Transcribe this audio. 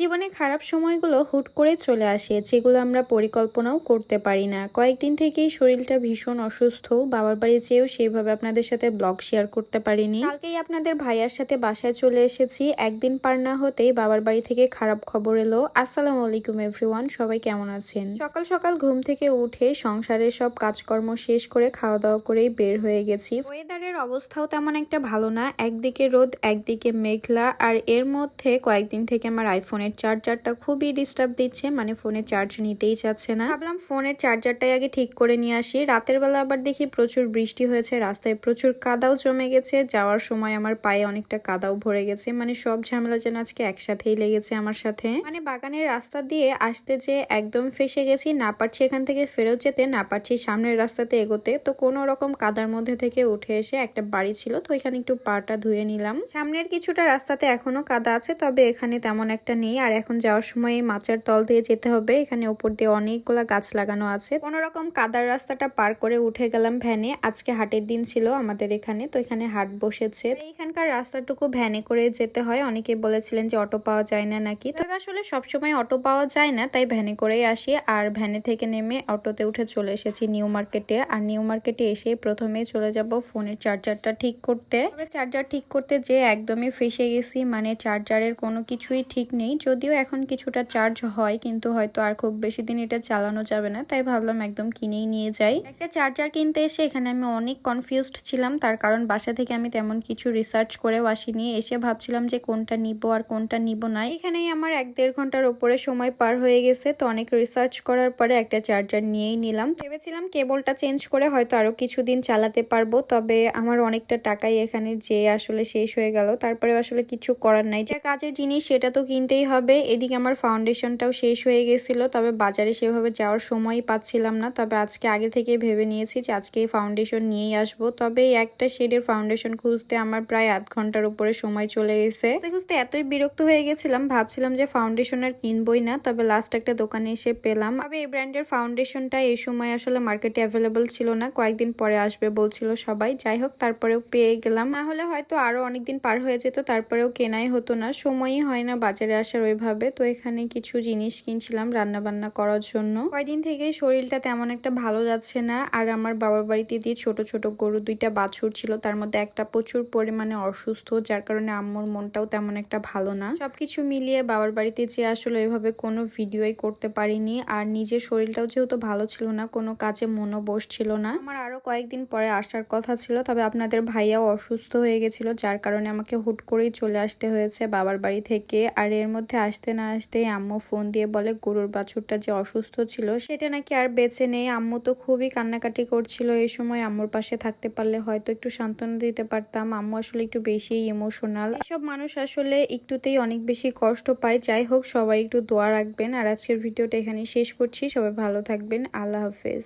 জীবনে খারাপ সময়গুলো হুট করে চলে আসে, যেগুলো আমরা পরিকল্পনাও করতে পারি না। কয়েকদিন থেকেই শরীরটা ভীষণ অসুস্থ। বাবার বাড়ি যেয়েও সেইভাবে আপনাদের সাথে ব্লগ শেয়ার করতে পারিনি। কালকেই আপনাদের ভাইয়ার সাথে বাসায় চলে এসেছি। একদিন পার না হতেই বাবার বাড়ি থেকে খারাপ খবর এলো। আসসালামু আলাইকুম, এভরিওয়ান। সবাই কেমন আছেন? সকাল সকাল ঘুম থেকে উঠে সংসারের সব কাজকর্ম শেষ করে খাওয়া দাওয়া করেই বের হয়ে গেছি। ওয়েদারের অবস্থাও তেমন একটা ভালো না। একদিকে রোদ, একদিকে মেঘলা। আর এর মধ্যে কয়েকদিন থেকে আমার আইফোনের চার্জারটা খুবই ডিস্টার্ব দিচ্ছে মানে ফোনে চার্জ নিতেই চাচ্ছে না। ভাবলাম ফোনের চার্জারটাই আগে ঠিক করে নিয়ে আসি। রাতের বেলা আবার দেখি প্রচুর বৃষ্টি হয়েছে, রাস্তায় প্রচুর কাদাও জমে গেছে। যাওয়ার সময় আমার পায়ে অনেকটা কাদাও ভরে গেছে মানে সব ঝামেলা যেন আজকে একসাথেই লেগেছে আমার সাথে। মানে বাগানের রাস্তা দিয়ে আসতে যে একদম ফেসে গেছি, না পারছি এখান থেকে ফেরত যেতে, না পারছি সামনের রাস্তাতে এগোতে, তো কোনো রকম কাদার মধ্যে থেকে উঠে এসে একটা বাড়ি ছিল, তো এখানে একটু পাটা ধুয়ে নিলাম। সামনের কিছুটা রাস্তাতে এখনও কাদা আছে, তবে এখানে তেমন একটা নেই। আর এখন যাওয়ার সময় মাচার তল দিয়ে যেতে হবে। এখানে উপর দিয়ে অনেকগুলা গাছ লাগানো আছে। কোন রকম কাদার রাস্তাটা পার করে উঠে গেলাম ভ্যানে। আজকে হাটের দিন ছিল আমাদের এখানে, তো এখানে হাট বসেছে। এখানকার রাস্তাটুকু ভ্যানে করে যেতে হয়। অনেকে বলেছিলেন যে অটো পাওয়া যায় না নাকি? তবে আসলে সবসময় অটো পাওয়া যায় না, তাই ভ্যানে করেই আসি। আর ভ্যানে থেকে নেমে অটোতে উঠে চলে এসেছি নিউ মার্কেটে। আর নিউ মার্কেটে এসে প্রথমে চলে যাব ফোনের চার্জারটা ঠিক করতে। চার্জার ঠিক করতে যে একদমই ফেসে গেছি। মানে চার্জারের কোনো কিছুই ঠিক নেই। যদিও এখন কিছুটা চার্জ হয়, কিন্তু হয়তো আর খুব বেশি দিন এটা চালানো যাবে না, তাই ভাবলাম একদম কিনেই নিয়ে যাই। একটা চার্জার কিনতে এসে এখানে আমি অনেক কনফিউজড ছিলাম, তার কারণ বাসা থেকে আমি তেমন কিছু রিসার্চ করেও আসিনি, এসে ভাবছিলাম যে কোনটা নিব আর কোনটা নিব না। এখানেই আমার এক দেড় ঘণ্টার উপরে সময় পার হয়ে গেছে, তো অনেক রিসার্চ করার পরে একটা চার্জার নিয়েই নিলাম। ভেবেছিলাম কেবলটা চেঞ্জ করে হয়তো আরও কিছুদিন চালাতে পারব, তবে আমার অনেকটা টাকাই এখানে যে আসলে শেষ হয়ে গেল তারপরে আসলে কিছু করার নাই। যে কাজের জিনিস সেটা তো কিনতেই হবে, এদিকে আমার ফাউন্ডেশনটাও শেষ হয়ে গেছিল, তবে বাজারে সেভাবে যাওয়ার সময়ই পাচ্ছিলাম না। তবে আজকে আগে থেকে ভেবে নিয়েছি যে আজকে এই ফাউন্ডেশন নিয়েই আসব। তবে এই একটা শেডের ফাউন্ডেশন খুঁজতে আমার প্রায় আধ ঘণ্টার উপরে সময় চলে গেছে। খুঁজতে এতই বিরক্ত হয়ে গেছিলাম, ভাবছিলাম যে ফাউন্ডেশন আর কিনবই না, তবে লাস্ট একটা দোকানে এসে পেলাম। তবে এই ব্র্যান্ডের ফাউন্ডেশনটা এই সময় আসলে মার্কেটে অ্যাভেলেবল ছিল না, কয়েকদিন পরে আসবে বলছিল সবাই। যাই হোক, তারপরেও পেয়ে গেলাম। না হলে হয়তো আরও অনেকদিন পার হয়ে যেত, তারপরেও কেনাই হতো না, সময়ই হয় না বাজারে আসার ওইভাবে। তো এখানে কিছু জিনিস কিনছিলাম রান্না বান্না করার জন্য। কয়দিন থেকে শরীরটা তেমন একটা ভালো যাচ্ছে না। আর আমার বাবার বাড়িতে দিয়ে ছোট ছোট গরু দুইটা বাছুর ছিল। তার মধ্যে একটা প্রচুর পরিমাণে অসুস্থ, যার কারণে আম্মুর মনটাও তেমন একটা ভালো না। সবকিছু মিলিয়ে বাবার বাড়িতে যে আসলে ওইভাবে কোনো ভিডিওই করতে পারিনি। আর নিজের শরীরটাও যেহেতু ভালো ছিল না, কোনো কাজে মনও বসছিল না। আমার আরও কয়েকদিন পরে আসার কথা ছিল, তবে আপনাদের ভাইয়াও অসুস্থ হয়ে গেছিল, যার কারণে আমাকে হুট করেই চলে আসতে হয়েছে বাবার বাড়ি থেকে। আর এর মধ্যে আসতে না আসতেই আম্মু ফোন দিয়ে বলে, গরুর বাছুরটা যে অসুস্থ ছিল, সেটা নাকি আর বেঁচে নেই। আম্মু তো খুবই কান্নাকাটি করছিল। এই সময় আম্মুর পাশে থাকতে পারলে হয়তো একটু সান্ত্বনা দিতে পারতাম। আম্মু আসলে একটু বেশি ইমোশনাল এসব মানুষ আসলে একটুতেই অনেক বেশি কষ্ট পায়। যাই হোক, সবাই একটু দোয়া রাখবেন। আর আজকের ভিডিওটা এখানে শেষ করছি। সবাই ভালো থাকবেন। আল্লাহ হাফেজ।